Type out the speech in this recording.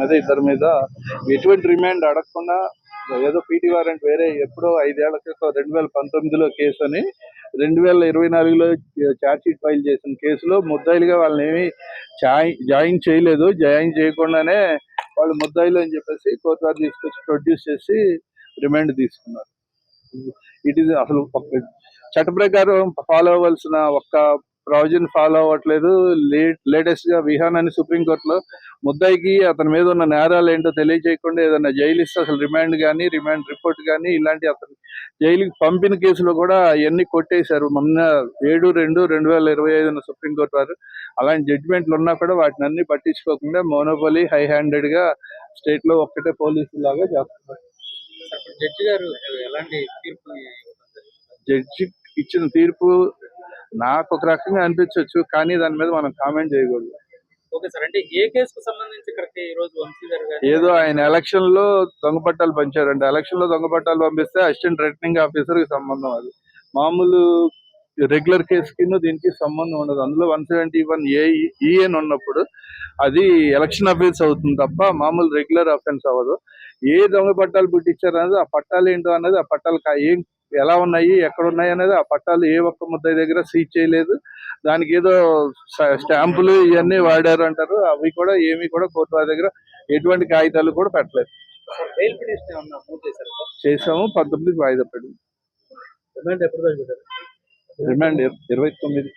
మీద ఇద్దరి మీద. ఎటువంటి రిమాండ్ అడగకుండా ఏదో పీటీ వారెంట్ వేరే ఎప్పుడో ఐదేళ్ళ క్రితం రెండు వేల పంతొమ్మిదిలో కేసు అని రెండు వేల ఇరవై నాలుగులో ఛార్జ్షీట్ ఫైల్ చేసిన కేసులో ముద్దాయిలుగా వాళ్ళని ఏమి జాయిన్ చేయలేదు. జాయిన్ చేయకుండానే వాళ్ళు ముద్దాయిలు అని చెప్పేసి కోర్టు వారు తీసుకొచ్చి ప్రొడ్యూస్ చేసి రిమాండ్ తీసుకున్నారు. ఇట్ ఈస్ అసలు చట్ట ప్రకారం ఫాలో అవ్వాల్సిన ఒక్క ప్రావిజన్ ఫాలో అవ్వట్లేదు. లేటెస్ట్గా విహాన్ అని సుప్రీంకోర్టులో ముద్దాయికి అతని మీద ఉన్న నేరాలు ఏంటో తెలియజేయకుండా ఏదైనా జైలు ఇస్తే అసలు రిమాండ్ కానీ రిమాండ్ రిపోర్ట్ కానీ ఇలాంటి అతను జైలుకి పంపిన కేసులో కూడా అవన్నీ కొట్టేశారు. మొన్న ఏడు రెండు రెండు వేల ఇరవై ఐదున సుప్రీంకోర్టు వారు అలాంటి జడ్జిమెంట్లు ఉన్నా కూడా వాటిని అన్ని పట్టించుకోకుండా మోనోపలి హై హ్యాండెడ్గా స్టేట్లో ఒక్కటే పోలీసు లాగా చేస్తున్నారు. జడ్జి గారు ఎలాంటి తీర్పు జడ్జి ఇచ్చిన తీర్పు నాకు ఒక రకంగా అనిపించవచ్చు కానీ దాని మీద మనం కామెంట్ చేయకూడదు. ఓకే సార్ అంటే ఏ కేసుకు సంబంధించి ఇక్కడికి ఈ రోజు వంశీ గారు గాని- ఏదో ఆయన ఎలక్షన్లో దొంగ పట్టాలు పంచారంట. ఎలక్షన్లో దొంగ పట్టాలు పంపిస్తే అసిస్టెంట్ రిటర్నింగ్ ఆఫీసర్కి సంబంధం అది. మామూలు రెగ్యులర్ కేసుకి దీనికి సంబంధం ఉండదు. అందులో one seventy one A EN ఉన్నప్పుడు అది ఎలక్షన్ అఫెన్స్ అవుతుంది తప్ప మామూలు రెగ్యులర్ అఫెన్స్ అవ్వదు. ఏ దొంగ పట్టాలు పుట్టించారు అనేది ఆ పట్టాలు ఏంటో అనేది ఆ పట్టాలు కా- ఏం ఎలా ఉన్నాయి ఎక్కడ ఉన్నాయి అనేది ఆ పట్టాలు ఏ ఒక్క ముద్దాయి దగ్గర సీజ్ చేయలేదు. దానికి ఏదో స్టా- స్టాంపులు ఇవన్నీ వాడారు అంటారు అవి కూడా ఏమీ కూడా కోర్టు వారి దగ్గర ఎటువంటి కాగితాలు కూడా పెట్టలేదు. చేసాము పంతొమ్మిదికి వాయిదా పడింది. రిమాండ్ ఇరవై తొమ్మిది.